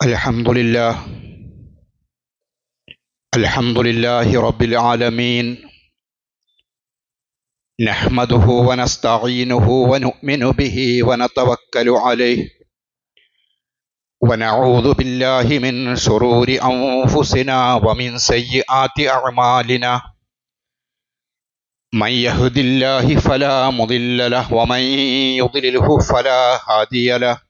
الحمد لله. الحمد لله رب العالمين. نحمده ونستعينه ونؤمن به ونتوكل عليه. ونعوذ بالله من شرور أنفسنا ومن سيئات أعمالنا. من يهد الله فلا مضل له ومن يضلله فلا هادي له.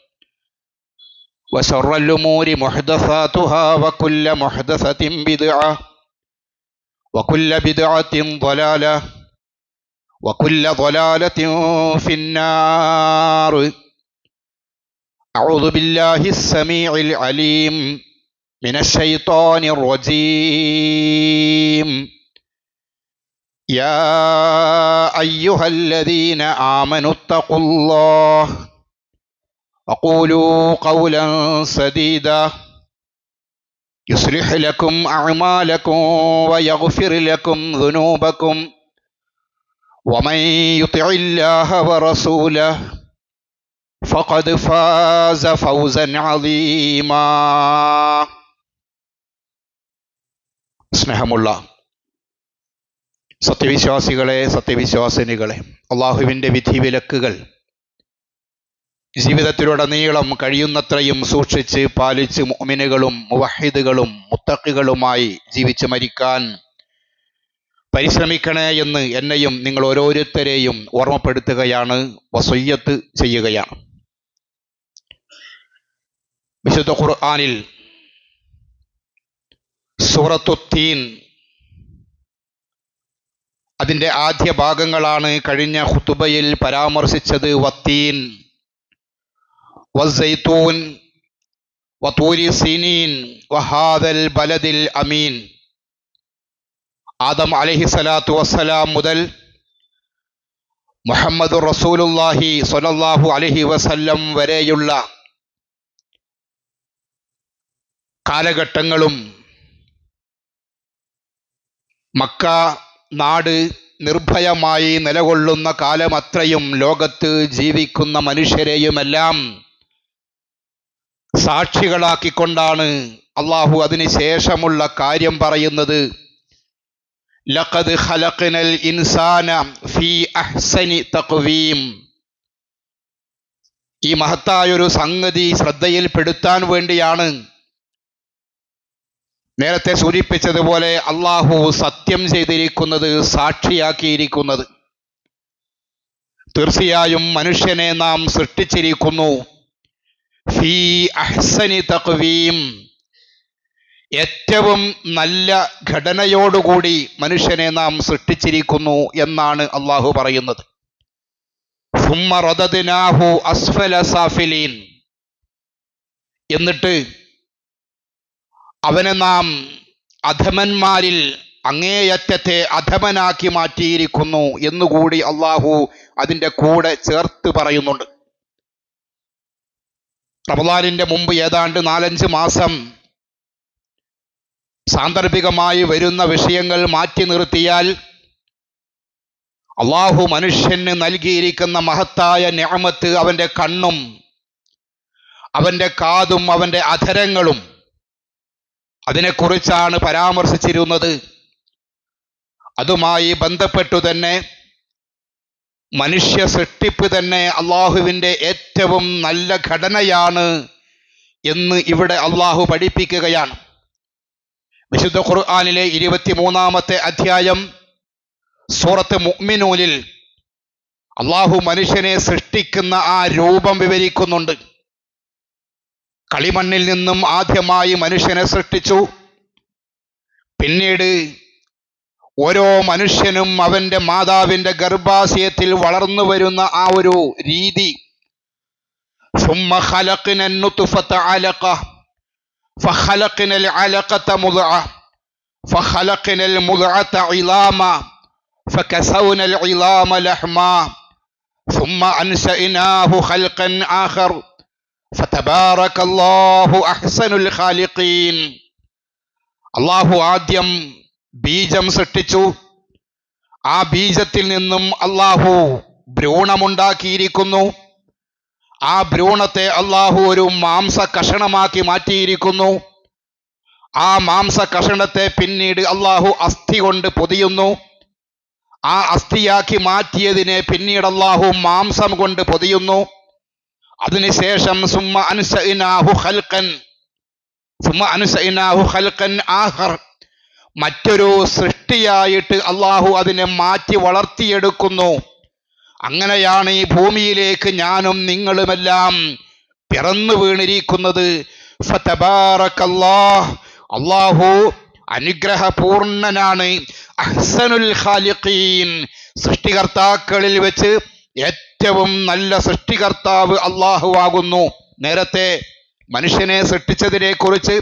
وشر الأمور محدثاتها وكل محدثة بدعة وكل بدعة ضلالة وكل ضلالة في النار. أعوذ بالله السميع العليم من الشيطان الرجيم. يا أيها الذين آمنوا اتقوا الله وقولوا قولا سديدا يصلح لكم أعمالكم ويغفر لكم ذنوبكم ومن يطع الله ورسوله فقد فاز فوزا عظيما സ്നേഹമുള്ള സത്യവിശ്വാസികളെ സത്യവിശ്വാസിനികളെ അള്ളാഹുവിൻ്റെ വിധിവിലക്കുകൾ ജീവിതത്തിലുടനീളം കഴിയുന്നത്രയും സൂക്ഷിച്ച് പാലിച്ച് മുഅ്മിനുകളും മുവഹിദുകളും മുത്തക്കികളുമായി ജീവിച്ച് മരിക്കാൻ പരിശ്രമിക്കണേ എന്ന് എന്നെയും നിങ്ങൾ ഓരോരുത്തരെയും ഓർമ്മപ്പെടുത്തുകയാണ് വസയ്യത്ത് ചെയ്യുകയാണ്. വിശുദ്ധ ഖുർആാനിൽ സൂറത്തുത്തീൻ അതിന്റെ ആദ്യ ഭാഗങ്ങളാണ് കഴിഞ്ഞ ഹുത്തുബയിൽ പരാമർശിച്ചത് വത്തീൻ. വസ്സൈത്തൂൻ വത്തൂരി സീനീൻ വഹാദൽ ബലദിൽ അമീൻ ആദം അലഹി സ്വലാത്തു വസ്സലാം മുതൽ മുഹമ്മദ് റസൂലുല്ലാഹി സ്വലല്ലാഹു അലഹി വസല്ലം വരെയുള്ള കാലഘട്ടങ്ങളും മക്ക നാട് നിർഭയമായി നിലകൊള്ളുന്ന കാലമത്രയും ലോകത്ത് ജീവിക്കുന്ന മനുഷ്യരെയുമെല്ലാം സാക്ഷികളാക്കിക്കൊണ്ടാണ് അള്ളാഹു അതിന് ശേഷമുള്ള കാര്യം പറയുന്നത്. ലഖദ് ഖലഖ്നൽ ഇൻസാന ഫീ അഹ്സനി തഖ്വീം. ഈ മഹത്തായൊരു സംഗതി ശ്രദ്ധയിൽപ്പെടുത്താൻ വേണ്ടിയാണ് നേരത്തെ സൂചിപ്പിച്ചതുപോലെ അള്ളാഹു സത്യം ചെയ്തിരിക്കുന്നത് സാക്ഷിയാക്കിയിരിക്കുന്നത്. തീർച്ചയായും മനുഷ്യനെ നാം സൃഷ്ടിച്ചിരിക്കുന്നു. ഫീ അഹ്സനി തക്വീം. ഏറ്റവും നല്ല ഘടനയോടുകൂടി മനുഷ്യനെ നാം സൃഷ്ടിച്ചിരിക്കുന്നു എന്നാണ് അള്ളാഹു പറയുന്നത്. അസ്ഫല എന്നിട്ട് അവനെ നാം അധമന്മാരിൽ അങ്ങേയറ്റത്തെ അധമനാക്കി മാറ്റിയിരിക്കുന്നു എന്നുകൂടി അള്ളാഹു അതിന്റെ കൂടെ ചേർത്ത് പറയുന്നുണ്ട്. റമദാനിന്റെ മുമ്പ് ഏതാണ്ട് നാലഞ്ച് മാസം സാന്ദർഭികമായി വരുന്ന വിഷയങ്ങൾ മാറ്റി നിർത്തിയാൽ അള്ളാഹു മനുഷ്യന് നൽകിയിരിക്കുന്ന മഹത്തായ ഞാമത്ത് അവന്റെ കണ്ണും അവന്റെ കാതും അവന്റെ അധരങ്ങളും അതിനെക്കുറിച്ചാണ് പരാമർശിച്ചിരുന്നത്. അതുമായി ബന്ധപ്പെട്ടു തന്നെ മനുഷ്യ സൃഷ്ടിപ്പ് തന്നെ അള്ളാഹുവിന്റെ ഏറ്റവും നല്ല ഘടനയാണ് എന്ന് ഇവിടെ അള്ളാഹു പഠിപ്പിക്കുകയാണ്. വിശുദ്ധ ഖുർആാനിലെ ഇരുപത്തിമൂന്നാമത്തെ അധ്യായം സൂറത്ത് മുഅ്മിനൂലിൽ അള്ളാഹു മനുഷ്യനെ സൃഷ്ടിക്കുന്ന ആ രൂപം വിവരിക്കുന്നുണ്ട്. കളിമണ്ണിൽ നിന്നും ആദ്യമായി മനുഷ്യനെ സൃഷ്ടിച്ചു. പിന്നീട് ഓരോ മനുഷ്യനും അവന്റെ മാതാവിന്റെ ഗർഭാശയത്തിൽ വളർന്നു വരുന്ന ആ ഒരു രീതി ثم خلقنا النطفة علقة فخلقنا العلقة مضغة فخلقنا المضغة عظاما فكسونا العظام لحما ثم أنشأناه خلقا آخر فتبارك الله أحسن الخالقين അള്ളാഹു ആദ്യം ബീജം സൃഷ്ടിച്ചു. ആ ബീജത്തിൽ നിന്നും അള്ളാഹു ഭ്രൂണമുണ്ടാക്കിയിരിക്കുന്നു. ആ ഭ്രൂണത്തെ അള്ളാഹു ഒരു മാംസ കഷണമാക്കി മാറ്റിയിരിക്കുന്നു. ആ മാംസ കഷണത്തെ പിന്നീട് അള്ളാഹു അസ്ഥി കൊണ്ട് പൊതിയുന്നു. ആ അസ്ഥിയാക്കി മാറ്റിയതിനെ പിന്നീട് അള്ളാഹു മാംസം കൊണ്ട് പൊതിയുന്നു. അതിനുശേഷം സുമ അനുസൈനാഹു ഖൽഖൻ സുമ അനുസൈനാഹു ഹൽക്കൻ ആഹർ മറ്റൊരു സൃഷ്ടിയായിട്ട് അള്ളാഹു അതിനെ മാറ്റി വളർത്തിയെടുക്കുന്നു. അങ്ങനെയാണ് ഈ ഭൂമിയിലേക്ക് ഞാനും നിങ്ങളുമെല്ലാം പിറന്നു വീണിരിക്കുന്നത്. അള്ളാഹു അനുഗ്രഹപൂർണനാണ്. അഹ്സനുൽ ഖാലിഖീൻ. സൃഷ്ടികർത്താക്കളിൽ വെച്ച് ഏറ്റവും നല്ല സൃഷ്ടികർത്താവ് അള്ളാഹു ആകുന്നു. നേരത്തെ മനുഷ്യനെ സൃഷ്ടിച്ചതിനെ കുറിച്ച്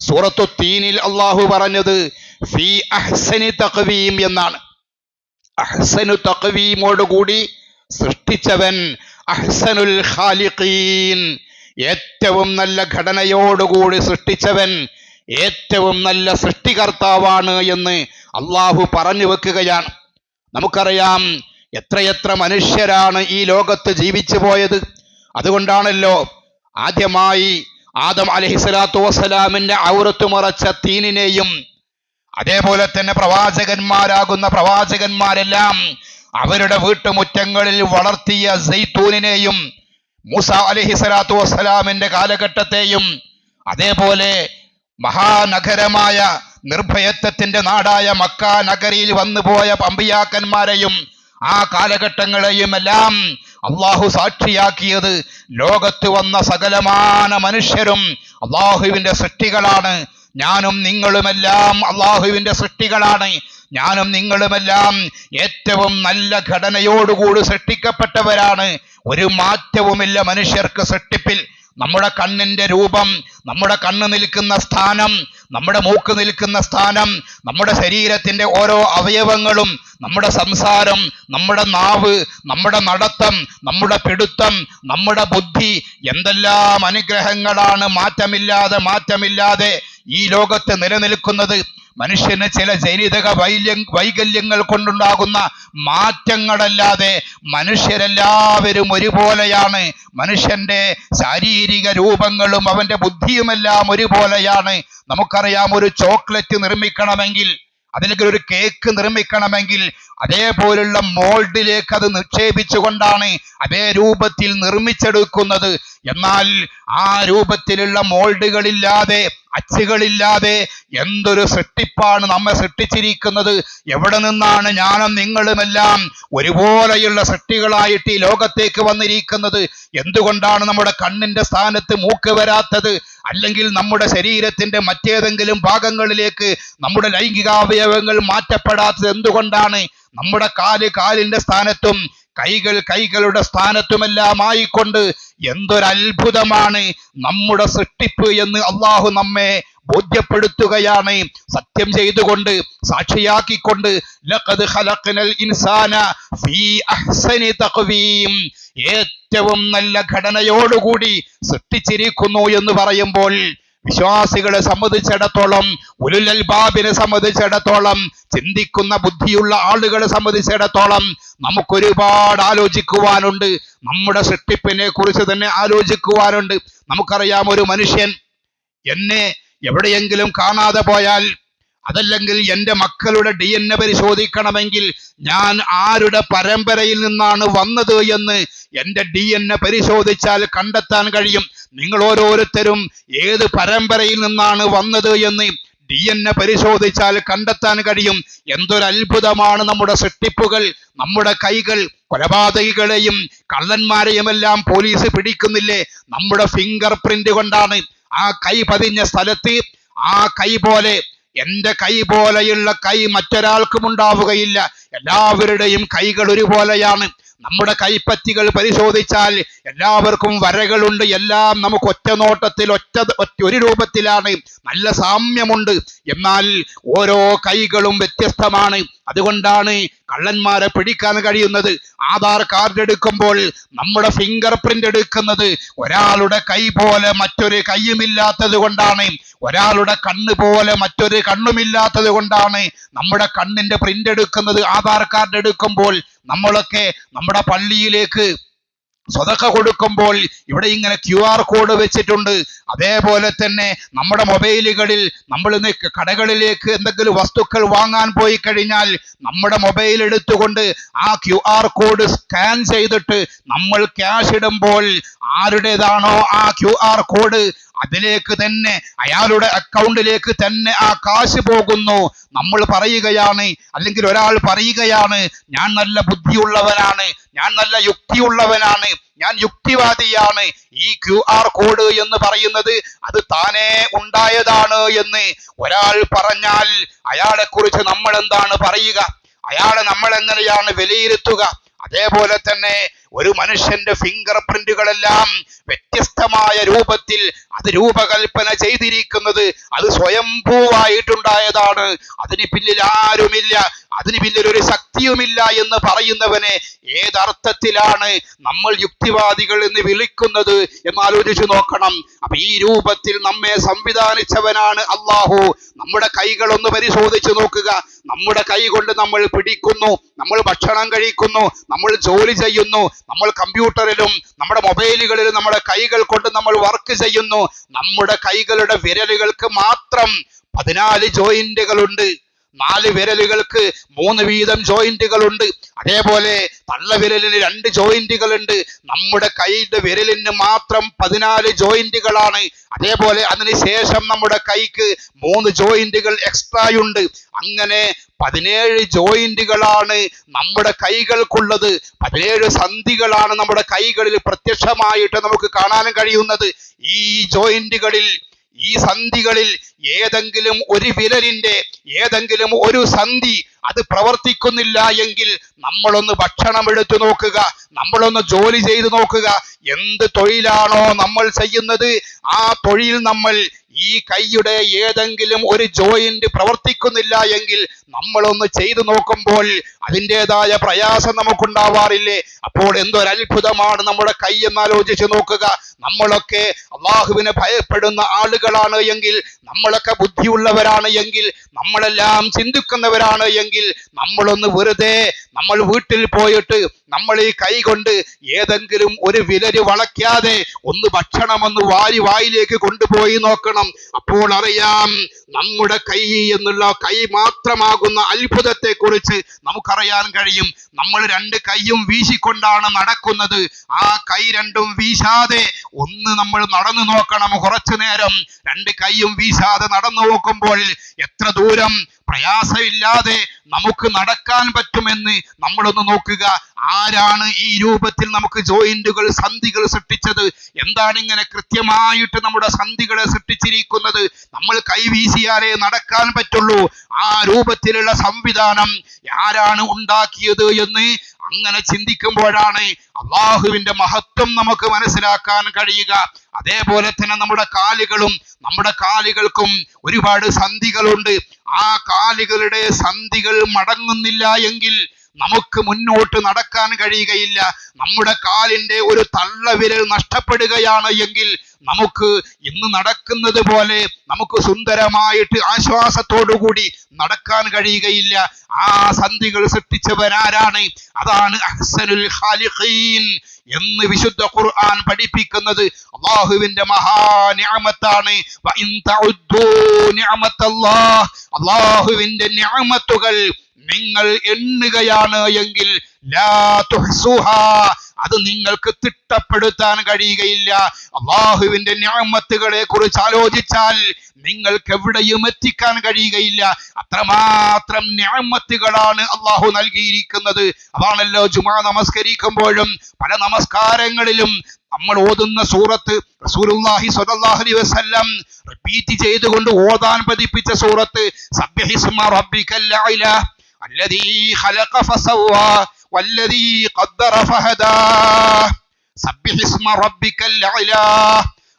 സൂറത്തു തീനിൽ അള്ളാഹു പറഞ്ഞത് ഫി അഹ്സനി തഖ്വീം എന്നാണ്. അഹ്സനു തഖ്വീമോടുകൂടി സൃഷ്ടിച്ചവൻ അഹ്സനുൽ ഖാലിഖീൻ. ഏറ്റവും നല്ല ഘടനയോടുകൂടി സൃഷ്ടിച്ചവൻ ഏറ്റവും നല്ല സൃഷ്ടികർത്താവാണ് എന്ന് അള്ളാഹു പറഞ്ഞു വെക്കുകയാണ്. നമുക്കറിയാം എത്രയെത്ര മനുഷ്യരാണ് ഈ ലോകത്ത് ജീവിച്ചു പോയത്. അതുകൊണ്ടാണല്ലോ ആദ്യമായി ആദം അലഹിസ്വലാത്തു വസ്സലാമിന്റെ ഔറത്ത് മറച്ച തീനിനെയും അതേപോലെ തന്നെ പ്രവാചകന്മാരാകുന്ന പ്രവാചകന്മാരെല്ലാം അവരുടെ വീട്ടുമുറ്റങ്ങളിൽ വളർത്തിയ സൈത്തൂനിനെയും മൂസ അലഹി സ്വലാത്തു വസ്സലാമിന്റെ കാലഘട്ടത്തെയും അതേപോലെ മഹാനഗരമായ നിർഭയത്വത്തിന്റെ നാടായ മക്ക നഗരിയിൽ വന്നുപോയ പമ്പിയാക്കന്മാരെയും ആ കാലഘട്ടങ്ങളെയും എല്ലാം അള്ളാഹു സാക്ഷിയാക്കിയത് ലോകത്ത് വന്ന സകലമാന മനുഷ്യരും അള്ളാഹുവിന്റെ സൃഷ്ടികളാണ്. ഞാനും നിങ്ങളുമെല്ലാം അള്ളാഹുവിന്റെ സൃഷ്ടികളാണ്. ഞാനും നിങ്ങളുമെല്ലാം ഏറ്റവും നല്ല ഘടനയോടുകൂടി സൃഷ്ടിക്കപ്പെട്ടവരാണ്. ഒരു മാറ്റവുമില്ല മനുഷ്യർക്ക് സൃഷ്ടിപ്പിൽ. നമ്മുടെ കണ്ണിന്റെ രൂപം നമ്മുടെ കണ്ണ് നിൽക്കുന്ന സ്ഥാനം നമ്മുടെ മൂക്ക് നിൽക്കുന്ന സ്ഥാനം നമ്മുടെ ശരീരത്തിന്റെ ഓരോ അവയവങ്ങളും നമ്മുടെ സംസാരം നമ്മുടെ നാവ് നമ്മുടെ നടത്തം നമ്മുടെ പിടുത്തം നമ്മുടെ ബുദ്ധി എന്തെല്ലാം അനുഗ്രഹങ്ങളാണ് മാറ്റമില്ലാതെ മാറ്റമില്ലാതെ ഈ ലോകത്ത് നിലനിൽക്കുന്നത് മനുഷ്യന് ചില ജനിതക വൈല്യ വൈകല്യങ്ങൾ കൊണ്ടുണ്ടാകുന്ന മാറ്റങ്ങളല്ലാതെ മനുഷ്യരെല്ലാവരും ഒരുപോലെയാണ്. മനുഷ്യന്റെ ശാരീരിക രൂപങ്ങളും അവന്റെ ബുദ്ധിയുമെല്ലാം ഒരുപോലെയാണ്. നമുക്കറിയാം ഒരു ചോക്ലേറ്റ് നിർമ്മിക്കണമെങ്കിൽ അതിലേക്ക് ഒരു കേക്ക് നിർമ്മിക്കണമെങ്കിൽ അതേപോലുള്ള മോൾഡിലേക്ക് അത് നിക്ഷേപിച്ചുകൊണ്ടാണ് അതേ രൂപത്തിൽ നിർമ്മിച്ചെടുക്കുന്നത്. എന്നാൽ ആ രൂപത്തിലുള്ള മോൾഡുകളില്ലാതെ അച്ചുകളില്ലാതെ എന്തൊരു സൃഷ്ടിപ്പാണ് നമ്മെ സൃഷ്ടിച്ചിരിക്കുന്നത്? എവിടെ നിന്നാണ് ഞാനും നിങ്ങളുമെല്ലാം ഒരുപോലെയുള്ള സൃഷ്ടികളായിട്ട് ഈ ലോകത്തേക്ക് വന്നിരിക്കുന്നത്? എന്തുകൊണ്ടാണ് നമ്മുടെ കണ്ണിന്റെ സ്ഥാനത്ത് മൂക്ക് വരാത്തത്? അല്ലെങ്കിൽ നമ്മുടെ ശരീരത്തിന്റെ മറ്റേതെങ്കിലും ഭാഗങ്ങളിലേക്ക് നമ്മുടെ ലൈംഗികാവയവങ്ങൾ മാറ്റപ്പെടാത്തത് എന്തുകൊണ്ടാണ്? നമ്മുടെ കാൽ കാലിന്റെ സ്ഥാനത്തും കൈകൾ കൈകളുടെ സ്ഥാനത്തുമെല്ലാം ആയിക്കൊണ്ട് എന്തൊരത്ഭുതമാണ് നമ്മുടെ സൃഷ്ടിപ്പ് എന്ന് അള്ളാഹു നമ്മെ ബോധ്യപ്പെടുത്തുകയാണ്. സത്യം ചെയ്തുകൊണ്ട് സാക്ഷിയാക്കിക്കൊണ്ട് ഇൻസാന ഫീ അഹ്സനി തഖ്വീം. ഏറ്റവും നല്ല ഘടനയോടുകൂടി സൃഷ്ടിച്ചിരിക്കുന്നു എന്ന് പറയുമ്പോൾ വിശ്വാസികളെ സംബന്ധിച്ചിടത്തോളം ഉലുലൽ ബാബിനെ സംബന്ധിച്ചിടത്തോളം ചിന്തിക്കുന്ന ബുദ്ധിയുള്ള ആളുകളെ സംബന്ധിച്ചിടത്തോളം നമുക്കൊരുപാട് ആലോചിക്കുവാനുണ്ട്. നമ്മുടെ സൃഷ്ടിപ്പിനെ കുറിച്ച് തന്നെ ആലോചിക്കുവാനുണ്ട്. നമുക്കറിയാം ഒരു മനുഷ്യൻ എന്നെ എവിടെയെങ്കിലും കാണാതെ പോയാൽ അതല്ലെങ്കിൽ എന്റെ മക്കളുടെ ഡി എൻ എ പരിശോധിക്കണമെങ്കിൽ ഞാൻ ആരുടെ പരമ്പരയിൽ നിന്നാണ് വന്നത് എന്ന് എന്റെ ഡി എൻ എ പരിശോധിച്ചാൽ കണ്ടെത്താൻ കഴിയും. നിങ്ങൾ ഓരോരുത്തരും ഏത് പരമ്പരയിൽ നിന്നാണ് വന്നത് എന്ന് ഡി എൻ എ പരിശോധിച്ചാൽ കണ്ടെത്താൻ കഴിയും. എന്തൊരു അത്ഭുതമാണ് നമ്മുടെ സൃഷ്ടിപ്പുകൾ നമ്മുടെ കൈകൾ കൊലപാതകികളെയും കള്ളന്മാരെയും എല്ലാം പോലീസ് പിടിക്കുന്നില്ലേ? നമ്മുടെ ഫിംഗർ പ്രിന്റ് കൊണ്ടാണ് ആ കൈ പതിഞ്ഞ സ്ഥലത്ത് ആ കൈ പോലെ എന്റെ കൈ പോലെയുള്ള കൈ മറ്റൊരാൾക്കും ഉണ്ടാവുകയില്ല. എല്ലാവരുടെയും കൈകൾ ഒരുപോലെയാണ്. നമ്മുടെ കൈപ്പറ്റികൾ പരിശോധിച്ചാൽ എല്ലാവർക്കും വരകളുണ്ട്. എല്ലാം നമുക്ക് ഒറ്റ നോട്ടത്തിൽ ഒറ്റ ഒറ്റ ഒരു രൂപത്തിലാണ് നല്ല സാമ്യമുണ്ട്. എന്നാൽ ഓരോ കൈകളും വ്യത്യസ്തമാണ്. അതുകൊണ്ടാണ് കള്ളന്മാരെ പിടിക്കാൻ കഴിയുന്നത്. ആധാർ കാർഡ് എടുക്കുമ്പോൾ നമ്മുടെ ഫിംഗർ പ്രിന്റ് എടുക്കുന്നത് ഒരാളുടെ കൈ പോലെ മറ്റൊരു കൈയുമില്ലാത്തത് കൊണ്ടാണ്. ഒരാളുടെ കണ്ണ് പോലെ മറ്റൊരു കണ്ണുമില്ലാത്തത് കൊണ്ടാണ് നമ്മുടെ കണ്ണിന്റെ പ്രിന്റ് എടുക്കുന്നത്. ആധാർ കാർഡ് എടുക്കുമ്പോൾ നമ്മളൊക്കെ നമ്മുടെ പള്ളിയിലേക്ക് സ്വതക്ക കൊടുക്കുമ്പോൾ ഇവിടെ ഇങ്ങനെ ക്യു ആർ കോഡ് വെച്ചിട്ടുണ്ട്. അതേപോലെ തന്നെ നമ്മുടെ മൊബൈലുകളിൽ നമ്മൾ ഇന്ന് കടകളിലേക്ക് എന്തെങ്കിലും വസ്തുക്കൾ വാങ്ങാൻ പോയി കഴിഞ്ഞാൽ നമ്മുടെ മൊബൈൽ എടുത്തുകൊണ്ട് ആ ക്യു ആർ കോഡ് സ്കാൻ ചെയ്തിട്ട് നമ്മൾ ക്യാഷ് ഇടുമ്പോൾ ആരുടേതാണോ ആ ക്യു ആർ കോഡ് അതിലേക്ക് തന്നെ അയാളുടെ അക്കൗണ്ടിലേക്ക് തന്നെ ആ കാശ് പോകുന്നു. നമ്മൾ പറയുകയാണ് അല്ലെങ്കിൽ ഒരാൾ പറയുകയാണ് ഞാൻ നല്ല ബുദ്ധിയുള്ളവനാണ് ഞാൻ നല്ല യുക്തിയുള്ളവനാണ് ഞാൻ യുക്തിവാദിയാണ്. ഈ ക്യു ആർ കോഡ് എന്ന് പറയുന്നത് അത് താനേ ഉണ്ടായതാണ് എന്ന് ഒരാൾ പറഞ്ഞാൽ അയാളെ കുറിച്ച് നമ്മൾ എന്താണ് പറയുക? അയാളെ നമ്മൾ എങ്ങനെയാണ് വിലയിരുത്തുക? അതേപോലെ തന്നെ ഒരു മനുഷ്യന്റെ ഫിംഗർ പ്രിന്റുകളെല്ലാം വ്യത്യസ്തമായ രൂപത്തിൽ അത് രൂപകൽപ്പന ചെയ്തിരിക്കുന്നത് അത് സ്വയംഭൂവായിട്ടുണ്ടായതാണ്. അതിന് പിന്നിൽ ആരുമില്ല. അതിന് പിന്നിൽ ഒരു ശക്തിയുമില്ല എന്ന് പറയുന്നവനെ ഏതർത്ഥത്തിലാണ് നമ്മൾ യുക്തിവാദികൾ എന്ന് വിളിക്കുന്നത് എന്ന് ആലോചിച്ചു നോക്കണം. അപ്പൊ ഈ രൂപത്തിൽ നമ്മെ സംവിധാനിച്ചവനാണ് അള്ളാഹു നമ്മുടെ കൈകളൊന്ന് പരിശോധിച്ചു നോക്കുക. നമ്മുടെ കൈ കൊണ്ട് നമ്മൾ പിടിക്കുന്നു നമ്മൾ ഭക്ഷണം കഴിക്കുന്നു നമ്മൾ ജോലി ചെയ്യുന്നു നമ്മൾ കമ്പ്യൂട്ടറിലും നമ്മുടെ മൊബൈലുകളിലും നമ്മുടെ കൈകൾ കൊണ്ട് നമ്മൾ വർക്ക് ചെയ്യുന്നു. നമ്മുടെ കൈകളുടെ വിരലുകൾക്ക് മാത്രം പതിനാല് ജോയിന്റുകളുണ്ട്. നാല് വിരലുകൾക്ക് മൂന്ന് വീതം ജോയിന്റുകൾ ഉണ്ട് അതേപോലെ തള്ളവിരലിന് രണ്ട് ജോയിന്റുകൾ ഉണ്ട് നമ്മുടെ കൈയുടെ വിരലിന് മാത്രം പതിനാല് ജോയിന്റുകളാണ്. അതേപോലെ അതിനുശേഷം നമ്മുടെ കൈക്ക് മൂന്ന് ജോയിന്റുകൾ എക്സ്ട്രാ ഉണ്ട് അങ്ങനെ പതിനേഴ് ജോയിന്റുകളാണ് നമ്മുടെ കൈകൾക്കുള്ളത്. പതിനേഴ് സന്ധികളാണ് നമ്മുടെ കൈകളിൽ പ്രത്യക്ഷമായിട്ട് നമുക്ക് കാണാനും കഴിയുന്നത്. ഈ ജോയിന്റുകളിൽ ഈ സന്ധികളിൽ ഏതെങ്കിലും ഒരു വിരലിന്റെ ഏതെങ്കിലും ഒരു സന്ധി അത് പ്രവർത്തിക്കുന്നില്ല എങ്കിൽ നമ്മളൊന്ന് ഭക്ഷണം എടുത്തു നോക്കുക നമ്മളൊന്ന് ജോലി ചെയ്തു നോക്കുക. എന്ത് തൊഴിലാണോ നമ്മൾ ചെയ്യുന്നത് ആ തൊഴിൽ നമ്മൾ ഈ കൈയുടെ ഏതെങ്കിലും ഒരു ജോയിന്റ് പ്രവർത്തിക്കുന്നില്ല എങ്കിൽ നമ്മളൊന്ന് ചെയ്തു നോക്കുമ്പോൾ അതിന്റെതായ പ്രയാസം നമുക്കുണ്ടാവാറില്ലേ? അപ്പോൾ എന്തൊരത്ഭുതമാണ് നമ്മുടെ കൈ എന്നാലോചിച്ച് നോക്കുക. നമ്മളൊക്കെ അള്ളാഹുവിനെ ഭയപ്പെടുന്ന ആളുകളാണ് എങ്കിൽ നമ്മളൊക്കെ ബുദ്ധിയുള്ളവരാണ് എങ്കിൽ നമ്മളെല്ലാം ചിന്തിക്കുന്നവരാണ് എങ്കിൽ നമ്മളൊന്ന് വെറുതെ നമ്മൾ വീട്ടിൽ പോയിട്ട് നമ്മൾ ഈ കൈ കൊണ്ട് ഏതെങ്കിലും ഒരു വിരൽ വളയ്ക്കാതെ ഒന്ന് ഭക്ഷണം ഒന്ന് വാരി വായിലേക്ക് കൊണ്ടുപോയി നോക്കണം. അപ്പോൾ അറിയാം നമ്മുടെ കൈ എന്നുള്ള കൈ മാത്രമാകുന്ന അത്ഭുതത്തെ കുറിച്ച് നമുക്കറിയാൻ കഴിയും. നമ്മൾ രണ്ട് കൈയും വീശിക്കൊണ്ടാണ് നടക്കുന്നത്. ആ കൈ രണ്ടും വീശാതെ ഒന്ന് നമ്മൾ നടന്നു നോക്കണം കുറച്ചു നേരം. രണ്ട് കൈയും വീശാതെ നടന്നു നോക്കുമ്പോൾ എത്ര ദൂരം പ്രയാസമില്ലാതെ നമുക്ക് നടക്കാൻ പറ്റുമെന്ന് നമ്മളൊന്ന് നോക്കുക. ആരാണ് ഈ രൂപത്തിൽ നമുക്ക് ജോയിന്റുകൾ സന്ധികൾ സൃഷ്ടിച്ചത്? എന്താണ് ഇങ്ങനെ കൃത്യമായിട്ട് നമ്മുടെ സന്ധികളെ സൃഷ്ടിച്ചിരിക്കുന്നത്? നമ്മൾ കൈ വീശിയാലേ നടക്കാൻ പറ്റുള്ളൂ. ആ രൂപത്തിലുള്ള സംവിധാനം ആരാണ് ഉണ്ടാക്കിയത് എന്ന് അങ്ങനെ ചിന്തിക്കുമ്പോഴാണ് അള്ളാഹുവിന്റെ മഹത്വം നമുക്ക് മനസ്സിലാക്കാൻ കഴിയുക. അതേപോലെ തന്നെ നമ്മുടെ കാലുകളും നമ്മുടെ കാലുകൾക്കും ഒരുപാട് സന്ധികളുണ്ട്. ആ കാലുകളുടെ സന്ധികൾ മടങ്ങുന്നില്ല എങ്കിൽ നമുക്ക് മുന്നോട്ട് നടക്കാൻ കഴിയുകയില്ല. നമ്മുടെ കാലിന്റെ ഒരു തള്ളവിരൽ നഷ്ടപ്പെടുകയാണ് എങ്കിൽ നമുക്ക് ഇന്ന് നടക്കുന്നത് പോലെ നമുക്ക് സുന്ദരമായിട്ട് ആശ്വാസത്തോടുകൂടി നടക്കാൻ കഴിയുകയില്ല. ആ സന്ധികൾ സൃഷ്ടിച്ചവരാരാണ്? അതാണ് അഹ്സനുൽ ഖാലിഖീൻ എന്ന് വിശുദ്ധ ഖുർആൻ പഠിപ്പിക്കുന്നത്. അള്ളാഹുവിന്റെ മഹാനിയമത്താണ് അള്ളാഹുവിന്റെ ന്യാമത്തുകൾ നിങ്ങൾ എണ്ണുകയാണ് എങ്കിൽ അത് നിങ്ങൾക്ക് തിട്ടപ്പെടുത്താൻ കഴിയുകയില്ല. അള്ളാഹുവിന്റെ ന്യാമത്തുകളെ കുറിച്ച് ആലോചിച്ചാൽ നിങ്ങൾക്ക് എവിടെയും എത്തിക്കാൻ കഴിയുകയില്ല. അത്രമാത്രം ന്യാമത്തുകളാണ് അള്ളാഹു നൽകിയിരിക്കുന്നത്. അതാണല്ലോ ജുമാ നമസ്കരിക്കുമ്പോഴും പല നമസ്കാരങ്ങളിലും നമ്മൾ ഓതുന്ന സൂറത്ത് റസൂലുള്ളാഹി സ്വല്ലല്ലാഹു അലൈഹി വസല്ലം റിപ്പീറ്റ് ചെയ്തുകൊണ്ട് ഓതാൻ പതിപ്പിച്ച സൂറത്ത് സബ്ബിഹിസ്മ റബ്ബിക്കൽ അഅല الذي خلق فسوى والذي قدر فهدى سبح اسم ربك الأعلى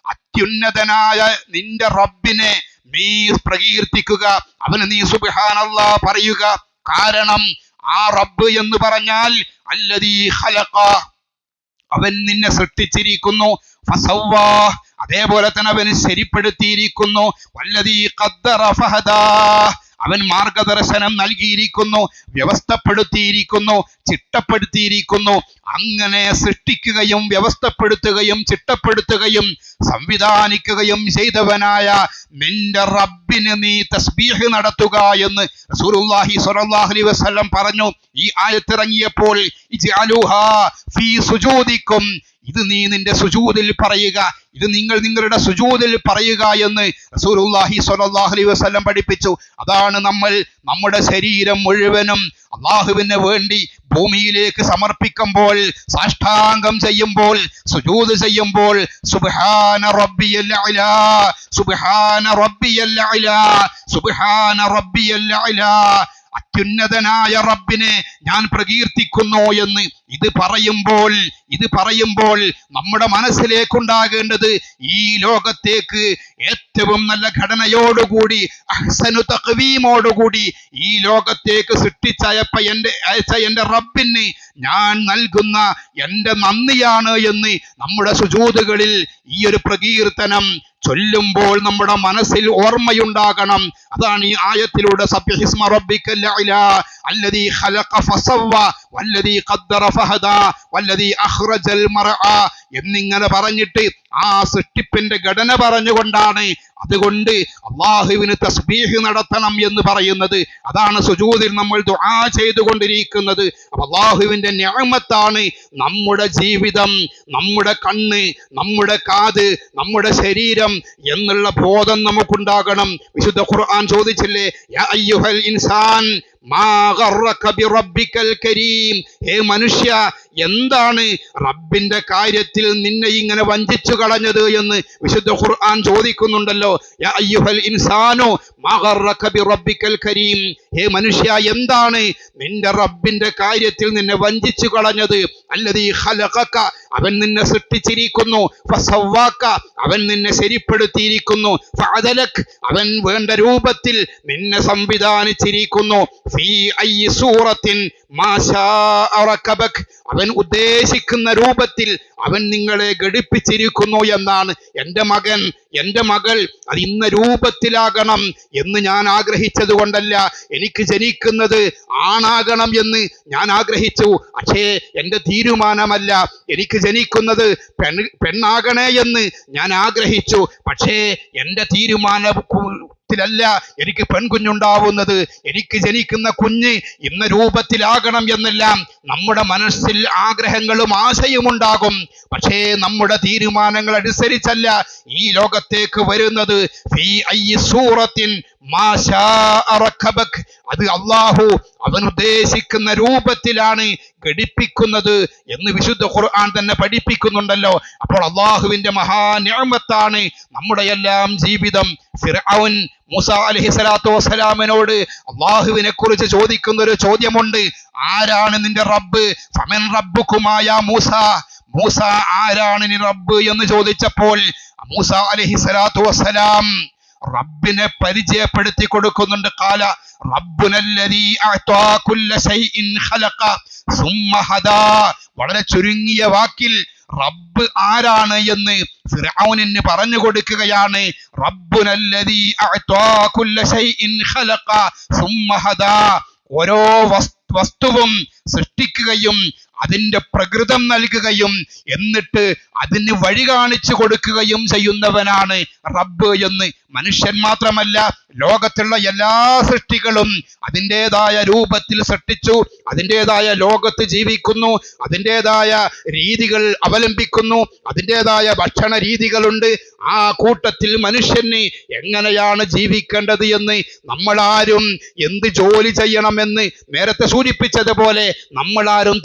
അത്യുന്നതനായ നിന്റെ റബ്ബിനെ നീ പ്രകീർത്തിക്കുക അവന് നീ സുബ്ഹാനല്ലാ പറയുക കാരണം ആ റബ്ബ് എന്ന് പറഞ്ഞാൽ അല്ലതീ ഖലഖ അവൻ നിന്നെ സൃഷ്ടിച്ചിരിക്കുന്നു ഫസവ്വാ അതേപോലെ തന്നെ അവന് ശരിപ്പെടുത്തിയിരിക്കുന്നു വല്ലതീ ഖദ്ദറ ഫഹദാ അവൻ മാർഗദർശനം നൽകിയിരിക്കുന്നു വ്യവസ്ഥപ്പെടുത്തിയിരിക്കുന്നു ചിട്ടപ്പെടുത്തിയിരിക്കുന്നു. അങ്ങനെ സൃഷ്ടിക്കുകയും വ്യവസ്ഥപ്പെടുത്തുകയും ചിട്ടപ്പെടുത്തുകയും സംവിധാനിക്കുകയും ചെയ്തവനായ നിന്റെ റബ്ബിന് നീ തസ്ബീഹ് നടത്തുക എന്ന് റസൂലുള്ളാഹി സ്വല്ലല്ലാഹു അലൈഹി വസല്ലം പറഞ്ഞു. ഈ ആയത്തിറങ്ങിയപ്പോൾ ഫീ സുജൂദിക്കും ഇത് നീ നിന്റെ സുജൂദിൽ പറയുക. ഇത് നിങ്ങൾ നിങ്ങളുടെ സുജൂദിൽ പറയുക എന്ന് റസൂലുള്ളാഹി സ്വല്ലല്ലാഹു അലൈഹി വസല്ലം പഠിപ്പിച്ചു. അതാണ് നമ്മൾ നമ്മുടെ ശരീരം മുഴുവനും അള്ളാഹുവിന് വേണ്ടി ഭൂമിയിലേക്ക് സമർപ്പിക്കുമ്പോൾ സാഷ്ടാംഗം ചെയ്യുമ്പോൾ സുജൂദ് ചെയ്യുമ്പോൾ സുബ്ഹാന റബ്ബിയൽ അലാ സുബ്ഹാന റബ്ബിയൽ അലാ സുബ്ഹാന റബ്ബിയൽ അലാ അത്യുന്നതനായ റബ്ബിനെ ഞാൻ പ്രകീർത്തിക്കുന്നു എന്ന് ഇത് പറയുമ്പോൾ ഇത് പറയുമ്പോൾ നമ്മുടെ മനസ്സിലേക്കുണ്ടാകേണ്ടത് ഈ ലോകത്തേക്ക് ഏറ്റവും നല്ല ഘടനയോടുകൂടി അഹ്സനു തഖ്വീമോടുകൂടി ഈ ലോകത്തേക്ക് സൃഷ്ടിച്ചയപ്പ എന്റെ അയച്ച എന്റെ റബ്ബിന് ഞാൻ നൽകുന്ന എന്റെ നന്ദിയാണ് എന്ന് നമ്മുടെ സുജൂതുകളിൽ ഈ ഒരു പ്രകീർത്തനം ചൊല്ലുമ്പോൾ നമ്മുടെ മനസ്സിൽ ഓർമ്മയുണ്ടാകണം. അതാണ് ഈ ആയത്തിലൂടെ ഖലഖ ഫസവ്വ വല്ലദീ ഖദ്ദറ ഫഹദ വല്ലദീ അഹ്റജൽ മർഅ എന്നിങ്ങനെ പറഞ്ഞിട്ട് ആ സൃഷ്ടിപ്പിന്റെ ഘടന പറഞ്ഞുകൊണ്ടാണ് അതുകൊണ്ട് അള്ളാഹുവിന് തസ്ബീഹ് നടത്തണം എന്ന് പറയുന്നത്. അതാണ് സുജൂതിൽ നമ്മൾ ദുആ ചെയ്തുകൊണ്ടിരിക്കുന്നത്. അള്ളാഹുവിന്റെ ഞാമത്താണ് നമ്മുടെ ജീവിതം നമ്മുടെ കണ്ണ് നമ്മുടെ കാത് നമ്മുടെ ശരീരം എന്നുള്ള ബോധം നമുക്കുണ്ടാകണം. വിശുദ്ധ ഖുർആൻ ചോദിച്ചില്ലേ അയ്യുഹൽ ഇൻസാൻ ما غرك بربك الكريم؟ اي منشيا എന്താണ് റബ്ബിന്റെ കാര്യത്തിൽ നിന്നെ ഇങ്ങനെ വഞ്ചിച്ചു കളഞ്ഞത് എന്ന് വിശുദ്ധ ഖുർആൻ ചോദിക്കുന്നുണ്ടല്ലോ? ഇൻസാനോ ബിറബ്ബിക്കൽ കരീം. ഹേ മനുഷ്യ എന്താണ് നിന്റെ റബ്ബിന്റെ കാര്യത്തിൽ നിന്നെ വഞ്ചിച്ചു കളഞ്ഞത്? അല്ലതീ ഖലഖക അവൻ നിന്നെ സൃഷ്ടിച്ചിരിക്കുന്നു. അവൻ നിന്നെ ശരിപ്പെടുത്തിയിരിക്കുന്നു. അവൻ വേണ്ട രൂപത്തിൽ നിന്നെ സംവിധാനിച്ചിരിക്കുന്നു. ഫീ സൂറത്തിൻ അവൻ ഉദ്ദേശിക്കുന്ന രൂപത്തിൽ അവൻ നിങ്ങളെ ഘടിപ്പിച്ചിരിക്കുന്നു എന്നാണ്. എന്റെ മകൻ എന്റെ മകൾ അത് ഇന്ന രൂപത്തിലാകണം എന്ന് ഞാൻ ആഗ്രഹിച്ചത് കൊണ്ടല്ല. എനിക്ക് ജനിക്കുന്നത് ആണാകണം എന്ന് ഞാൻ ആഗ്രഹിച്ചു. പക്ഷേ എന്റെ തീരുമാനമല്ല. എനിക്ക് ജനിക്കുന്നത് പെൺ പെണ്ണാകണേ എന്ന് ഞാൻ ആഗ്രഹിച്ചു. പക്ഷേ എന്റെ തീരുമാന ത്തിലല്ല എനിക്ക് പെൺകുഞ്ഞുണ്ടാവുന്നത് എനിക്ക് ജനിക്കുന്ന കുഞ്ഞ് ഇന്ന രൂപത്തിലാകണം എന്നെല്ലാം നമ്മുടെ മനസ്സിൽ ആഗ്രഹങ്ങളും ആശയും ഉണ്ടാകും പക്ഷേ നമ്മുടെ തീരുമാനങ്ങൾ അനുസരിച്ചല്ല ഈ ലോകത്തേക്ക് വരുന്നത്. അത് അള്ളാഹു അവൻ ഉദ്ദേശിക്കുന്ന രൂപത്തിലാണ് ഘടിപ്പിക്കുന്നത് എന്ന് വിശുദ്ധ ഖുർആൻ തന്നെ പഠിപ്പിക്കുന്നുണ്ടല്ലോ. അപ്പോൾ അള്ളാഹുവിന്റെ മഹാനിയമത്താണ് നമ്മുടെ എല്ലാം ജീവിതം. ഫിർഔൻ മൂസ അലഹി സ്വലാത്തു വസ്സലാമിനോട് അള്ളാഹുവിനെ കുറിച്ച് ചോദിക്കുന്ന ഒരു ചോദ്യമുണ്ട്. ആരാണ് നിന്റെ റബ്ബ്? ഫമൻ റബ്ബുക്കുമായ മൂസ. മൂസ ആരാണ് നീ റബ്ബ്? എന്ന് ചോദിച്ചപ്പോൾ മൂസ അലഹി സ്വലാത്തു വസ്സലാം റബ്ബിനെ പരിചയപ്പെടുത്തി കൊടുക്കുന്നുണ്ട്. കാല വളരെ ചുരുങ്ങിയ വാക്കിൽ റബ്ബ് ആരാണ് എന്ന് ഫിറൌനിന് പറഞ്ഞു കൊടുക്കുകയാണ്. ഓരോ വസ്തുവും സൃഷ്ടിക്കുകയും അതിന്റെ പ്രകൃതം നൽകുകയും എന്നിട്ട് അതിന് വഴി കാണിച്ചു കൊടുക്കുകയും ചെയ്യുന്നവനാണ് റബ്ബ് എന്ന് മനുഷ്യൻ മാത്രമല്ല ലോകത്തുള്ള എല്ലാ സൃഷ്ടികളും അതിന്റെതായ രൂപത്തിൽ സൃഷ്ടിച്ചു അതിന്റെതായ ലോകത്ത് ജീവിക്കുന്നു അതിന്റെതായ രീതികൾ അവലംബിക്കുന്നു അതിന്റെതായ ഭക്ഷണ രീതികളുണ്ട്. ആ കൂട്ടത്തിൽ മനുഷ്യന് എങ്ങനെയാണ് ജീവിക്കേണ്ടത് എന്ന് നമ്മൾ ആരും എന്ത് ജോലി ചെയ്യണമെന്ന് നേരത്തെ സൂചിപ്പിച്ചതുപോലെ നമ്മളാരും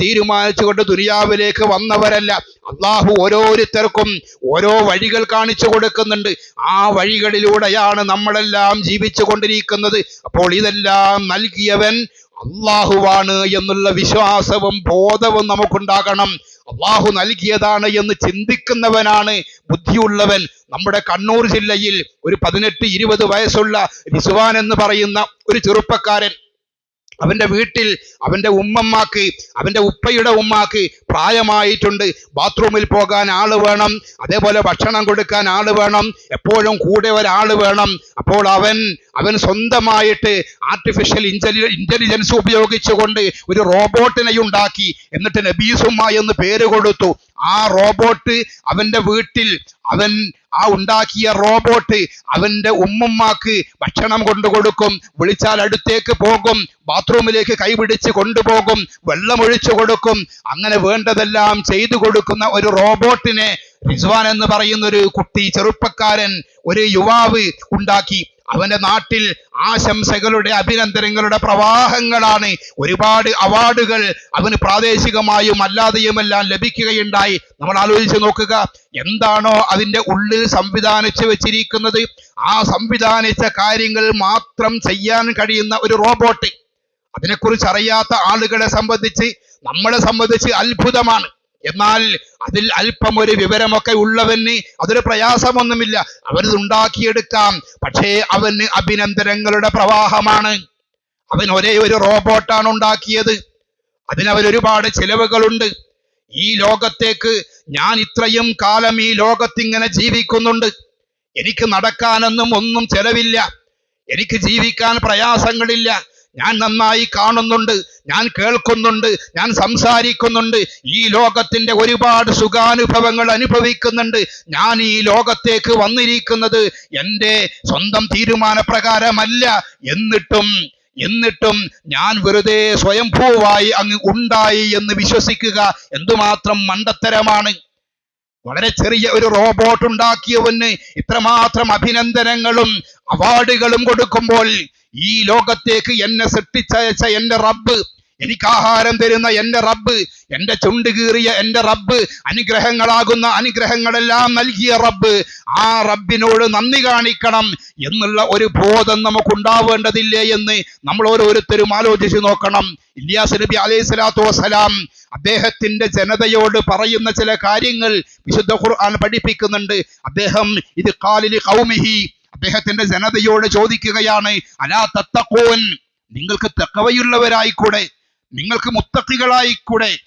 തീരുമാനിച്ചുകൊണ്ട് ദുനിയാവിലേക്ക് വന്നവരല്ല. അള്ളാഹു ഓരോരുത്തർക്കും ഓരോ വഴികൾ കാണിച്ചു കൊടുക്കുന്നുണ്ട്. ആ വഴികളിലൂടെയാണ് നമ്മളെല്ലാം ജീവിച്ചു കൊണ്ടിരിക്കുന്നത്. അപ്പോൾ ഇതെല്ലാം നൽകിയവൻ അള്ളാഹുവാണ് എന്നുള്ള വിശ്വാസവും ബോധവും നമുക്കുണ്ടാകണം. അള്ളാഹു നൽകിയതാണ് എന്ന് ചിന്തിക്കുന്നവനാണ് ബുദ്ധിയുള്ളവൻ. നമ്മുടെ കണ്ണൂർ ജില്ലയിൽ ഒരു പതിനെട്ട് ഇരുപത് വയസ്സുള്ള റിസ്വാൻ എന്ന് പറയുന്ന ഒരു ചെറുപ്പക്കാരൻ അവന്റെ വീട്ടിൽ അവന്റെ ഉമ്മമ്മാക്ക് അവന്റെ ഉപ്പയുടെ ഉമ്മാക്ക് പ്രായമായിട്ടുണ്ട്. ബാത്റൂമിൽ പോകാൻ ആൾ വേണം അതേപോലെ ഭക്ഷണം കൊടുക്കാൻ ആൾ വേണം എപ്പോഴും കൂടെ ഒരാൾ വേണം. അപ്പോൾ അവൻ അവൻ സ്വന്തമായിട്ട് ആർട്ടിഫിഷ്യൽ ഇന്റലി ഇന്റലിജൻസ് ഉപയോഗിച്ചുകൊണ്ട് ഒരു റോബോട്ടിനെ ഉണ്ടാക്കി. എന്നിട്ട് നബീസുമ്മ എന്ന് പേര് കൊടുത്തു. ആ റോബോട്ട് അവന്റെ വീട്ടിൽ അവൻ ആ ഉണ്ടാക്കിയ റോബോട്ട് അവന്റെ ഉമ്മുമ്മാക്ക് ഭക്ഷണം കൊണ്ടു കൊടുക്കും. വിളിച്ചാൽ അടുത്തേക്ക് പോകും. ബാത്റൂമിലേക്ക് കൈപിടിച്ച് കൊണ്ടുപോകും. വെള്ളമൊഴിച്ചു കൊടുക്കും. അങ്ങനെ വേണ്ടതെല്ലാം ചെയ്തു കൊടുക്കുന്ന ഒരു റോബോട്ടിനെ റിസ്വാൻ എന്ന് പറയുന്ന ഒരു കുട്ടി ചെറുപ്പക്കാരൻ ഒരു യുവാവ് ഉണ്ടാക്കി. അവന്റെ നാട്ടിൽ ആശംസകളുടെ അഭിനന്ദനങ്ങളുടെ പ്രവാഹങ്ങളാണ്. ഒരുപാട് അവാർഡുകൾ അവന് പ്രാദേശികമായും അല്ലാതെയുമെല്ലാം ലഭിക്കുകയുണ്ടായി. നമ്മൾ ആലോചിച്ച് നോക്കുക എന്താണോ അതിന്റെ ഉള്ളിൽ സംവിധാനിച്ചു വെച്ചിരിക്കുന്നത്? ആ സംവിധാനിച്ച കാര്യങ്ങൾ മാത്രം ചെയ്യാൻ കഴിയുന്ന ഒരു റോബോട്ട്. അതിനെക്കുറിച്ച് അറിയാത്ത ആളുകളെ സംബന്ധിച്ച് നമ്മളെ സംബന്ധിച്ച് അത്ഭുതമാണ്. എന്നാൽ അതിൽ അല്പം ഒരു വിവരമൊക്കെ ഉള്ളവന് അതൊരു പ്രയാസമൊന്നുമില്ല. അവനത് ഉണ്ടാക്കിയെടുക്കാം. പക്ഷേ അവന് അഭിനന്ദനങ്ങളുടെ പ്രവാഹമാണ്. അവൻ ഒരേ ഒരു റോബോട്ടാണ് ഉണ്ടാക്കിയത്. അതിനവൻ ഒരുപാട് ചിലവുകളുണ്ട്. ഈ ലോകത്തേക്ക് ഞാൻ ഇത്രയും കാലം ഈ ലോകത്തിങ്ങനെ ജീവിക്കുന്നുണ്ട്. എനിക്ക് നടക്കാനൊന്നും ഒന്നും ചെലവില്ല. എനിക്ക് ജീവിക്കാൻ പ്രയാസങ്ങളില്ല. ഞാൻ നന്നായി കാണുന്നുണ്ട് ഞാൻ കേൾക്കുന്നുണ്ട് ഞാൻ സംസാരിക്കുന്നുണ്ട്. ഈ ലോകത്തിന്റെ ഒരുപാട് സുഖാനുഭവങ്ങൾ അനുഭവിക്കുന്നുണ്ട്. ഞാൻ ഈ ലോകത്തേക്ക് വന്നിരിക്കുന്നത് എന്റെ സ്വന്തം തീരുമാനപ്രകാരമല്ല. എന്നിട്ടും എന്നിട്ടും ഞാൻ വെറുതെ സ്വയംഭൂവായി അങ്ങ് ഉണ്ടായി എന്ന് വിശ്വസിക്കുക എന്തുമാത്രം മണ്ടത്തരമാണ്. വളരെ ചെറിയ ഒരു റോബോട്ട് ഉണ്ടാക്കിയവന് ഇത്രമാത്രം അഭിനന്ദനങ്ങളും അവാർഡുകളും കൊടുക്കുമ്പോൾ ഈ ലോകത്തേക്ക് എന്നെ സൃഷ്ടിച്ചയച്ച എന്റെ റബ്ബ് എനിക്ക് ആഹാരം തരുന്ന എന്റെ റബ്ബ് എന്റെ ചുണ്ട് കീറിയ എന്റെ റബ്ബ് അനുഗ്രഹങ്ങളാകുന്ന അനുഗ്രഹങ്ങളെല്ലാം നൽകിയ റബ്ബ് ആ റബ്ബിനോട് നന്ദി കാണിക്കണം എന്നുള്ള ഒരു ബോധം നമുക്ക് ഉണ്ടാവേണ്ടതില്ലേ എന്ന് നമ്മൾ ഓരോരുത്തരും ആലോചിച്ചു നോക്കണം. ഇല്യാസ് നബി അലൈഹി സ്വലാത്തു വസ്സലാം അദ്ദേഹത്തിന്റെ ജനതയോട് പറയുന്ന ചില കാര്യങ്ങൾ വിശുദ്ധ ഖുർആൻ പഠിപ്പിക്കുന്നുണ്ട്. അദ്ദേഹം ഇത് കാലിലി കൗമിഹി അദ്ദേഹത്തിന്റെ ജനതയോട് ചോദിക്കുകയാണ് അലാ തത്തഖൂൻ നിങ്ങൾക്ക് തെക്കവയുള്ളവരായിക്കൂടെ? നിങ്ങൾക്ക് മുത്തക്കികളായിക്കൂടെ?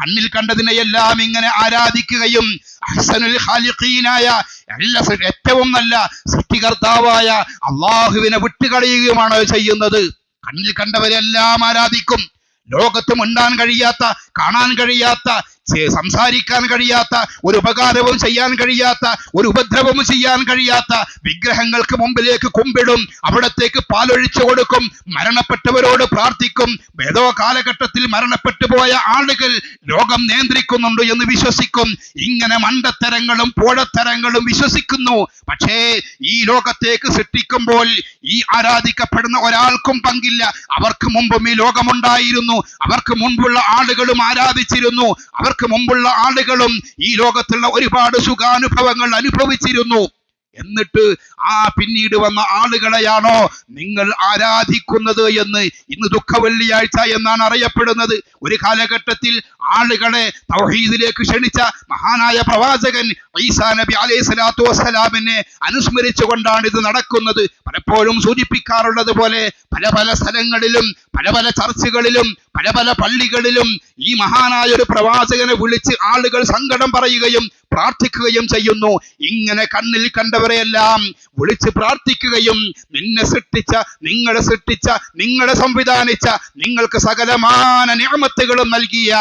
കണ്ണിൽ കണ്ടതിനെ എല്ലാം ഇങ്ങനെ ആരാധിക്കുകയും അഹ്സനുൽ ഖാലിഖീനായ എല്ലാ ഏറ്റവും നല്ല സൃഷ്ടികർത്താവായ അള്ളാഹുവിനെ വിട്ടുകളയുകയുമാണ് ചെയ്യുന്നത്. കണ്ണിൽ കണ്ടവരെല്ലാം ആരാധിക്കും. ലോകത്ത് ഉണ്ടാൻ കഴിയാത്ത കാണാൻ കഴിയാത്ത സംസാരിക്കാൻ കഴിയാത്ത ഒരു ഉപകാരവും ചെയ്യാൻ കഴിയാത്ത ഒരു ഉപദ്രവവും ചെയ്യാൻ കഴിയാത്ത വിഗ്രഹങ്ങൾക്ക് മുമ്പിലേക്ക് കുമ്പിടും അവിടത്തേക്ക് പാലൊഴിച്ചു കൊടുക്കും മരണപ്പെട്ടവരോട് പ്രാർത്ഥിക്കും. ഏതോ കാലഘട്ടത്തിൽ മരണപ്പെട്ടു പോയ ആളുകൾ ലോകം നിയന്ത്രിക്കുന്നുണ്ട് എന്ന് വിശ്വസിക്കും. ഇങ്ങനെ മണ്ടത്തരങ്ങളും പോഴത്തരങ്ങളും വിശ്വസിക്കുന്നു. പക്ഷേ ഈ ലോകത്തേക്ക് സൃഷ്ടിക്കുമ്പോൾ ഈ ആരാധിക്കപ്പെടുന്ന ഒരാൾക്കും പങ്കില്ല. അവർക്ക് മുമ്പും ഈ ലോകമുണ്ടായിരുന്നു. അവർക്ക് മുൻപുള്ള ആളുകളും ആരാധിച്ചിരുന്നു. അവർക്ക് മുമ്പുള്ള ആളുകളും ഈ ലോകത്തുള്ള ഒരുപാട് സുഖാനുഭവങ്ങൾ അനുഭവിച്ചിരുന്നു. എന്നിട്ട് ആ പിന്നീട് വന്ന ആളുകളെയാണോ നിങ്ങൾ ആരാധിക്കുന്നത് എന്ന് ഇന്ന് ദുഃഖ വെള്ളിയാഴ്ച എന്നാണ് അറിയപ്പെടുന്നത്. ഒരു കാലഘട്ടത്തിൽ ആളുകളെ തൗഹീദിലേക്ക് ക്ഷണിച്ച മഹാനായ പ്രവാചകൻ ഈസാ നബി അലൈഹി സ്വലാത്തു വസ്സലാമിനെ അനുസ്മരിച്ചുകൊണ്ടാണ് ഇത് നടക്കുന്നത്. പലപ്പോഴും സൂചിപ്പിക്കാറുള്ളത് പോലെ പല പല സ്ഥലങ്ങളിലും പല പല ചർച്ചകളിലും പല പല പള്ളികളിലും ഈ മഹാനായ ഒരു പ്രവാചകനെ വിളിച്ച് ആളുകൾ സങ്കടം പറയുകയും പ്രാർത്ഥിക്കുകയും ചെയ്യുന്നു. ഇങ്ങനെ കണ്ണിൽ കണ്ടവരെയെല്ലാം വിളിച്ച് പ്രാർത്ഥിക്കുകയും നിന്നെ സൃഷ്ടിച്ച നിങ്ങളെ സൃഷ്ടിച്ച നിങ്ങളെ സംവിധാനിച്ച നിങ്ങൾക്ക് സകലമാന നിയമത്തുകളും നൽകിയ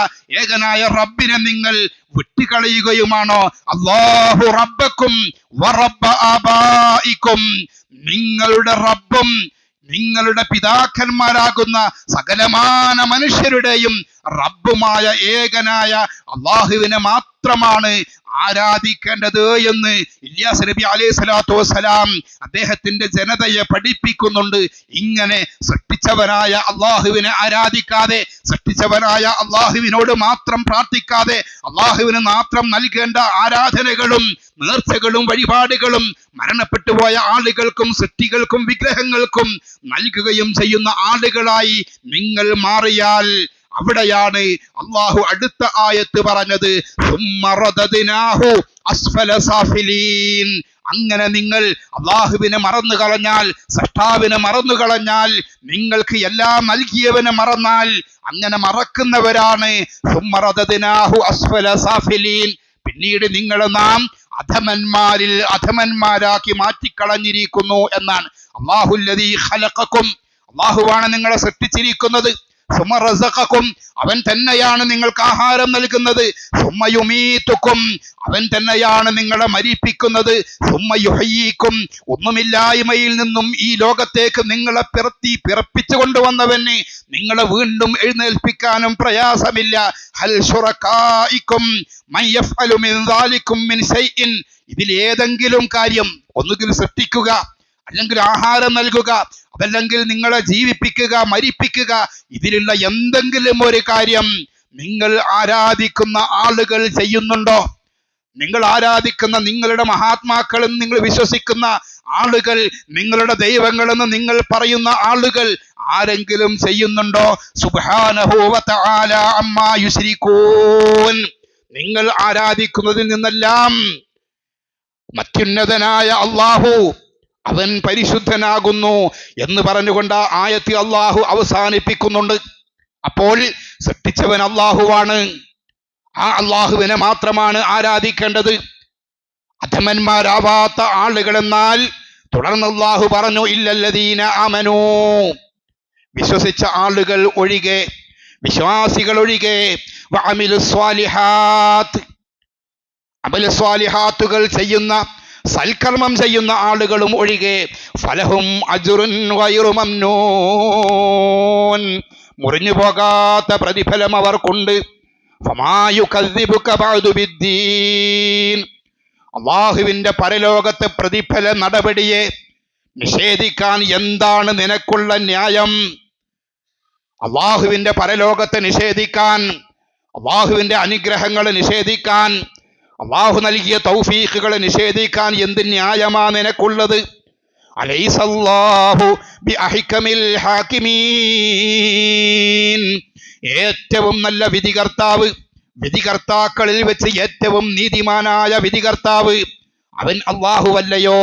ഏകനായ റബ്ബിനെ നിങ്ങൾ വിട്ടുകളയുകയുമാണോ? അള്ളാഹു റബ്ബക്കും നിങ്ങളുടെ റബ്ബും നിങ്ങളുടെ പിതാക്കന്മാരാകുന്ന സകലമാന മനുഷ്യരുടെയും റബ്ബുമായ ഏകനായ അള്ളാഹുവിനെ മാത്രമാണ് ആരാധിക്കേണ്ടത് എന്ന് ഇല്യാസ് നബി അലൈഹി സ്വലാത്തു വസ്സലാം അദ്ദേഹത്തിന്റെ ജനതയെ പഠിപ്പിക്കുന്നുണ്ട്. ഇങ്ങനെ സൃഷ്ടിച്ചവനായ അള്ളാഹുവിനെ ആരാധിക്കാതെ സൃഷ്ടിച്ചവനായ അള്ളാഹുവിനോട് മാത്രം പ്രാർത്ഥിക്കാതെ അള്ളാഹുവിന് മാത്രം നൽകേണ്ട ആരാധനകളും നേർച്ചകളും വഴിപാടുകളും മരണപ്പെട്ടു പോയ ആളുകൾക്കും സൃഷ്ടികൾക്കും വിഗ്രഹങ്ങൾക്കും നൽകുകയും ചെയ്യുന്ന ആളുകളായി നിങ്ങൾ മാറിയാൽ അവിടെയാണ് അള്ളാഹു അടുത്ത ആയത്ത് പറഞ്ഞത്. അങ്ങനെ നിങ്ങൾ അള്ളാഹുവിനെ മറന്നു കളഞ്ഞാൽ സഷ്ടാവിനെ മറന്നു കളഞ്ഞാൽ നിങ്ങൾക്ക് എല്ലാം നൽകിയവനെ മറന്നാൽ അങ്ങനെ മറക്കുന്നവരാണ്. പിന്നീട് നിങ്ങളെ നാം അധമന്മാരിൽ അധമന്മാരാക്കി മാറ്റിക്കളഞ്ഞിരിക്കുന്നു എന്നാണ്. അള്ളാഹുല്ലതീ ഖലഖക്കും അള്ളാഹുവാണ് നിങ്ങളെ സൃഷ്ടിച്ചിരിക്കുന്നത്. അവൻ തന്നെയാണ് നിങ്ങൾക്ക് ആഹാരം നൽകുന്നത്. അവൻ തന്നെയാണ് നിങ്ങളെ മരിപ്പിക്കുന്നത്. ഒന്നുമില്ലായ്മയിൽ നിന്നും ഈ ലോകത്തേക്ക് നിങ്ങളെ പിറത്തി പിറപ്പിച്ചു കൊണ്ടുവന്നവന് നിങ്ങളെ വീണ്ടും എഴുന്നേൽപ്പിക്കാനും പ്രയാസമില്ല. ഹൽ ഇതിൽ ഏതെങ്കിലും കാര്യം ഒന്നുകിൽ സൃഷ്ടിക്കുക അല്ലെങ്കിൽ ആഹാരം നൽകുക അതല്ലെങ്കിൽ നിങ്ങളെ ജീവിപ്പിക്കുക മരിപ്പിക്കുക ഇതിലുള്ള എന്തെങ്കിലും ഒരു കാര്യം നിങ്ങൾ ആരാധിക്കുന്ന ആളുകൾ ചെയ്യുന്നുണ്ടോ? നിങ്ങൾ ആരാധിക്കുന്ന നിങ്ങളുടെ മഹാത്മാക്കളെന്ന് നിങ്ങൾ വിശ്വസിക്കുന്ന ആളുകൾ നിങ്ങളുടെ ദൈവങ്ങളെന്ന് നിങ്ങൾ പറയുന്ന ആളുകൾ ആരെങ്കിലും ചെയ്യുന്നുണ്ടോ? നിങ്ങൾ ആരാധിക്കുന്നതിൽ നിന്നെല്ലാം മത്യുന്നതനായ അള്ളാഹു അവൻ പരിശുദ്ധനാകുന്നു എന്ന് പറഞ്ഞുകൊണ്ട് ആയത്തി അള്ളാഹു അവസാനിപ്പിക്കുന്നുണ്ട്. അപ്പോൾ സൃഷ്ടിച്ചവൻ അള്ളാഹുവാണ്. ആ അള്ളാഹുവിനെ മാത്രമാണ് ആരാധിക്കേണ്ടത്. അധമന്മാരാവാത്ത ആളുകളെന്നാൽ തുടർന്ന് അള്ളാഹു പറഞ്ഞു ഇല്ലല്ലദീന അമനോ വിശ്വസിച്ച ആളുകൾ ഒഴികെ വിശ്വാസികൾ ഒഴികെ വഅമിലു സ്വാലിഹാത്ത്. അമിൽ സ്വാലിഹാത്തുകൾ ചെയ്യുന്ന സൽക്കർമ്മം ചെയ്യുന്ന ആളുകളും ഒഴികെ ഫലഹും അജുറുൻ വൈറു മംനൂൻ. മുറിഞ്ഞു പോകാത്ത പ്രതിഫലം അവർക്കുണ്ട്. അള്ളാഹുവിന്റെ പരലോകത്തെ പ്രതിഫല നടപടിയെ നിഷേധിക്കാൻ എന്താണ് നിനക്കുള്ള ന്യായം? അള്ളാഹുവിന്റെ പരലോകത്തെ നിഷേധിക്കാൻ അള്ളാഹുവിന്റെ അനുഗ്രഹങ്ങൾ നിഷേധിക്കാൻ അള്ളാഹു നൽകിയ തൗഫീഖുകളെ നിഷേധിക്കാൻ എന്ത് ന്യായമാ നിനക്കുള്ളത്? അലൈസല്ലാഹു ഏറ്റവും നല്ല വിധികർത്താവ് വിധികർത്താക്കളിൽ വെച്ച് ഏറ്റവും നീതിമാനായ വിധികർത്താവ് അവൻ അള്ളാഹുവല്ലയോ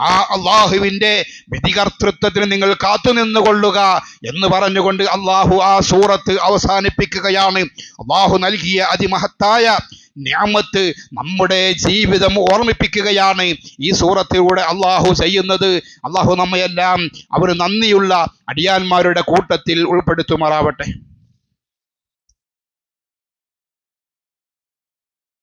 ആ അള്ളാഹുവിന്റെ വിധികർത്തൃത്വത്തിന് നിങ്ങൾ കാത്തുനിന്നുകൊള്ളുക എന്ന് പറഞ്ഞുകൊണ്ട് അള്ളാഹു ആ സൂറത്ത് അവസാനിപ്പിക്കുകയാണ്. അള്ളാഹു നൽകിയ അതിമഹത്തായ ഞാമത്ത് നമ്മുടെ ജീവിതം ഓർമ്മിപ്പിക്കുകയാണ്. ഈ സൂറത്തിലൂടെ അള്ളാഹു ചെയ്യുന്നത് അള്ളാഹു നമ്മയെല്ലാം അവർ നന്ദിയുള്ള അടിയാന്മാരുടെ കൂട്ടത്തിൽ ഉൾപ്പെടുത്തുമാറാവട്ടെ.